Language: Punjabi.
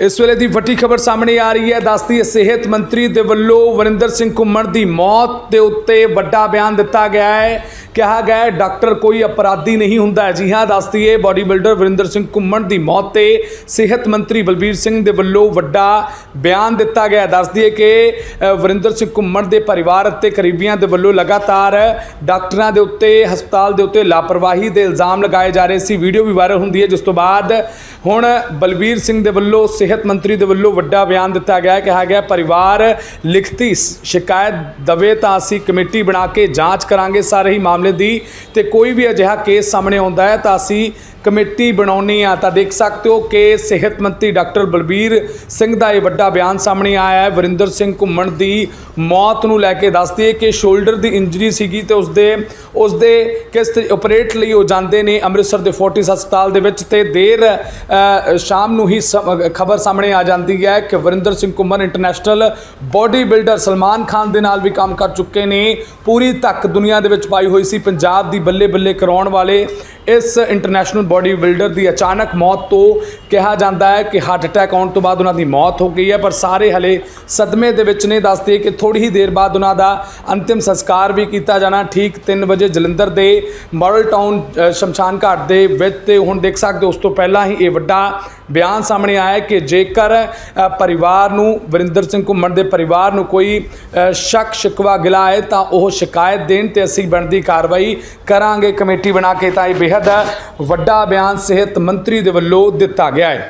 ਇਸ ਵੇਲੇ ਦੀ ਵੱਡੀ ਖਬਰ ਸਾਹਮਣੇ ਆ ਰਹੀ ਹੈ। ਦੱਸਦੀ ਹੈ, ਸਿਹਤ ਮੰਤਰੀ ਦੇ ਵੱਲੋਂ ਵਰਿੰਦਰ ਸਿੰਘ ਘੁੰਮਣ ਦੀ ਮੌਤ ਦੇ ਉੱਤੇ ਵੱਡਾ ਬਿਆਨ ਦਿੱਤਾ ਗਿਆ ਹੈ। ਕਿਹਾ ਗਿਆ ਹੈ, ਡਾਕਟਰ ਕੋਈ ਅਪਰਾਧੀ ਨਹੀਂ ਹੁੰਦਾ ਜੀ ਹਾਂ, ਦੱਸਦੀ ਹੈ ਬਾਡੀ ਬਿਲਡਰ ਵਰਿੰਦਰ ਸਿੰਘ ਘੁੰਮਣ ਦੀ ਮੌਤ ਤੇ ਸਿਹਤ ਮੰਤਰੀ ਬਲਬੀਰ ਸਿੰਘ ਦੇ ਵੱਲੋਂ ਵੱਡਾ ਬਿਆਨ ਦਿੱਤਾ ਗਿਆ ਹੈ। ਦੱਸਦੀ ਹੈ ਕਿ ਵਰਿੰਦਰ ਸਿੰਘ ਘੁੰਮਣ ਦੇ ਪਰਿਵਾਰ ਅਤੇ ਕਰੀਬੀਆਂ ਦੇ ਵੱਲੋਂ ਲਗਾਤਾਰ ਡਾਕਟਰਾਂ ਦੇ ਉੱਤੇ, ਹਸਪਤਾਲ ਦੇ ਉੱਤੇ ਲਾਪਰਵਾਹੀ ਦੇ ਇਲਜ਼ਾਮ ਲਗਾਏ ਜਾ ਰਹੇ ਸੀ। ਵੀਡੀਓ ਵੀ ਵਾਇਰਲ ਹੁੰਦੀ ਹੈ। ਜਿਸ ਤੋਂ ਬਾਅਦ ਹੁਣ ਬਲਬੀਰ ਸਿੰਘ ਦੇ ਵੱਲੋਂ ਸਿਹਤ ਮੰਤਰੀ ਦੇ ਵੱਲੋਂ ਵੱਡਾ ਬਿਆਨ ਦਿੱਤਾ ਗਿਆ ਕਿਹਾ ਗਿਆ ਪਰਿਵਾਰ ਲਿਖਤੀ ਸ਼ਿਕਾਇਤ ਦਵੇ ਤਾਂ ਅਸੀਂ ਕਮੇਟੀ ਬਣਾ ਕੇ ਜਾਂਚ ਕਰਾਂਗੇ ਸਾਰੇ ਹੀ ਮਾਮਲੇ ਦੀ ਤੇ ਕੋਈ ਵੀ ਅਜਿਹਾ ਕੇਸ ਸਾਹਮਣੇ ਆਉਂਦਾ ਹੈ ਤਾਂ ਅਸੀਂ ਕਮੇਟੀ ਬਣਾਉਣੀ ਆ, ਤਾਂ ਦੇਖ ਸਕਦੇ ਹੋ ਕਿ ਸਿਹਤ ਮੰਤਰੀ ਡਾਕਟਰ ਬਲਬੀਰ ਸਿੰਘ ਦਾ ਇਹ ਵੱਡਾ ਬਿਆਨ ਸਾਹਮਣੇ ਆਇਆ ਹੈ। ਵਰਿੰਦਰ ਸਿੰਘ ਘੁੰਮਣ ਦੀ ਮੌਤ ਨੂੰ ਲੈ ਕੇ ਦੱਸਦੀ ਹੈ ਕਿ ਸ਼ੋਲਡਰ ਦੀ ਇੰਜਰੀ ਸੀਗੀ ਤੇ ਉਸਦੇ ਉਸਦੇ ਕਿਸ ਆਪਰੇਟ ਲਈ ਉਹ ਜਾਂਦੇ ਨੇ ਅੰਮ੍ਰਿਤਸਰ ਦੇ ਫੋਰਟਿਸ ਹਸਪਤਾਲ ਦੇ ਵਿੱਚ ਤੇ ਦੇਰ ਸ਼ਾਮ ਨੂੰ ਹੀ ਖਬਰ ਸਾਹਮਣੇ ਆ ਜਾਂਦੀ ਹੈ ਕਿ Varinder Singh Ghuman international body builder Salman Khan ਦੇ ਨਾਲ ਵੀ ਕੰਮ ਕਰ ਚੁੱਕੇ ਨੇ। ਪੂਰੀ ਤੱਕ ਦੁਨੀਆ ਦੇ ਵਿੱਚ ਪਾਈ ਹੋਈ ਸੀ। ਪੰਜਾਬ ਦੀ ਬੱਲੇ ਬੱਲੇ ਕਰਾਉਣ ਵਾਲੇ ਇਸ ਇੰਟਰਨੈਸ਼ਨਲ ਬੋਡੀ ਬਿਲਡਰ ਦੀ ਅਚਾਨਕ ਮੌਤ ਤੋਂ ਕਿਹਾ ਜਾਂਦਾ ਹੈ ਕਿ ਹਾਰਟ ਅਟੈਕ ਆਉਣ ਤੋਂ ਬਾਅਦ ਉਹਨਾਂ ਦੀ ਮੌਤ ਹੋ ਗਈ ਹੈ, ਪਰ ਸਾਰੇ ਹਲੇ ਸਦਮੇ ਦੇ ਵਿੱਚ ਨੇ। ਦੱਸਦੇ ਕਿ ਥੋੜੀ ਹੀ ਦੇਰ ਬਾਅਦ ਉਹਨਾਂ ਦਾ ਅੰਤਿਮ ਸੰਸਕਾਰ ਵੀ ਕੀਤਾ ਜਾਣਾ। ਠੀਕ 3 ਵਜੇ ਜਲੰਧਰ ਦੇ ਮਾਡਲ ਟਾਊਨ ਸ਼ਮਸ਼ਾਨ ਘਾਟ ਦੇ ਵਿੱਚ ਤੇ ਹੁਣ ਦੇਖ ਸਕਦੇ ਹੋ, ਉਸ ਤੋਂ ਪਹਿਲਾਂ ਹੀ ਇਹ ਵੱਡਾ ਬਿਆਨ ਸਾਹਮਣੇ ਆਇਆ ਕਿ ਜੇਕਰ ਪਰਿਵਾਰ ਨੂੰ, ਵਰਿੰਦਰ ਸਿੰਘ ਘੁੰਮਣ ਦੇ ਪਰਿਵਾਰ ਨੂੰ ਕੋਈ ਸ਼ੱਕ, ਸ਼ਿਕਵਾ ਗਿਲਾ ਹੈ, ਤਾਂ ਉਹ ਸ਼ਿਕਾਇਤ ਦੇਣ ਤੇ ਅਸੀਂ ਬਣਦੀ ਕਾਰਵਾਈ ਕਰਾਂਗੇ। ਕਮੇਟੀ ਬਣਾ ਕੇ ਤਾਂ ਇਹ ਬੇहद ਵੱਡਾ ਬਿਆਨ ਸਿਹਤ ਮੰਤਰੀ ਦੇ ਵੱਲੋਂ ਦਿੱਤਾ ਗਿਆ ਹੈ।